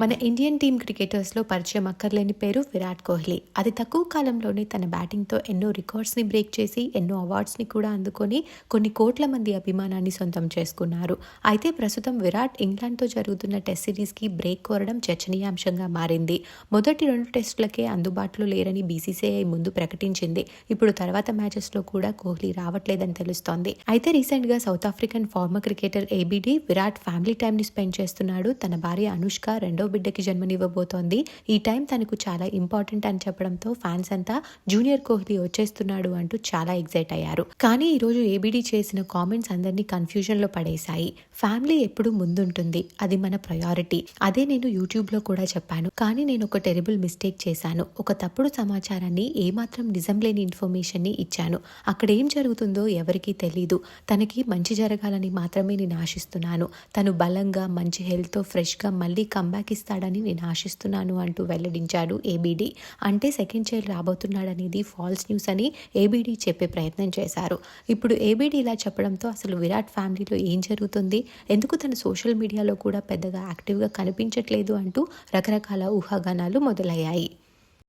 మన Indian team క్రికెటర్స్లో పరిచయం అక్కర్లేని పేరు విరాట్ కోహ్లీ. అది తక్కువ కాలంలోనే తన బ్యాటింగ్తో ఎన్నో రికార్డ్స్ని బ్రేక్ చేసి ఎన్నో అవార్డ్స్ని కూడా అందుకొని కొన్ని కోట్ల మంది అభిమానాన్ని సొంతం చేసుకున్నారు. అయితే ప్రస్తుతం విరాట్ ఇంగ్లాండ్తో జరుగుతున్న టెస్ట్ సిరీస్కి బ్రేక్ కోరడం చర్చనీయాంశంగా మారింది. మొదటి రెండు టెస్టులకే అందుబాటులో లేరని బీసీసీఐ ముందు ప్రకటించింది. ఇప్పుడు తర్వాత మ్యాచెస్లో కూడా కోహ్లీ రావట్లేదని తెలుస్తోంది. అయితే రీసెంట్గా south African former cricketer ABD Virat family టైంని స్పెండ్ చేస్తున్నాడు. తన భార్య అనుష్క రెండో బిడ్డకి జన్మనివ్వబోతోంది. ఈ టైం తనకు చాలా ఇంపార్టెంట్ అని చెప్పడంతో ఫ్యాన్స్ అంతా జూనియర్ కోహ్లీ వచ్చేస్తున్నాడు అంటూ చాలా ఎగ్జైట్ అయ్యారు. కానీ ఈరోజు ఏబిడి చేసిన కామెంట్స్ అందరినీ కన్ఫ్యూజన్లో పడేశాయి. ఫ్యామిలీ ఎప్పుడు ముందుంటుంది. అది మన ప్రయారిటీ. అదే నేను యూట్యూబ్లో కూడా చెప్పాను. కానీ నేను ఒక టెరిబుల్ మిస్టేక్ చేశాను. ఒక తప్పుడు సమాచారాన్ని ఏమాత్రం నిజం లేని ఇన్ఫర్మేషన్ని ఇచ్చాను. అక్కడ ఏం జరుగుతుందో ఎవరికీ తెలీదు. తనకి మంచి జరగాలని మాత్రమే నేను ఆశిస్తున్నాను. తను బలంగా మంచి హెల్త్తో ఫ్రెష్గా మళ్ళీ కంబ్యాక్ ఇస్తాడని నేను ఆశిస్తున్నాను అంటూ వెల్లడించాడు ఏబీడీ అంటే సెకండ్ చైల్డ్ రాబోతున్నాడనేది ఫాల్స్ న్యూస్ అని ఏబీడీ చెప్పే ప్రయత్నం చేశారు. ఇప్పుడు ఏబీడీ ఇలా చెప్పడంతో అసలు విరాట్ ఫ్యామిలీలో ఏం జరుగుతుంది? ఎందుకు తన సోషల్ మీడియాలో కూడా పెద్దగా యాక్టివ్గా కనిపించట్లేదు అంటూ రకరకాల ఊహాగానాలు మొదలయ్యాయి.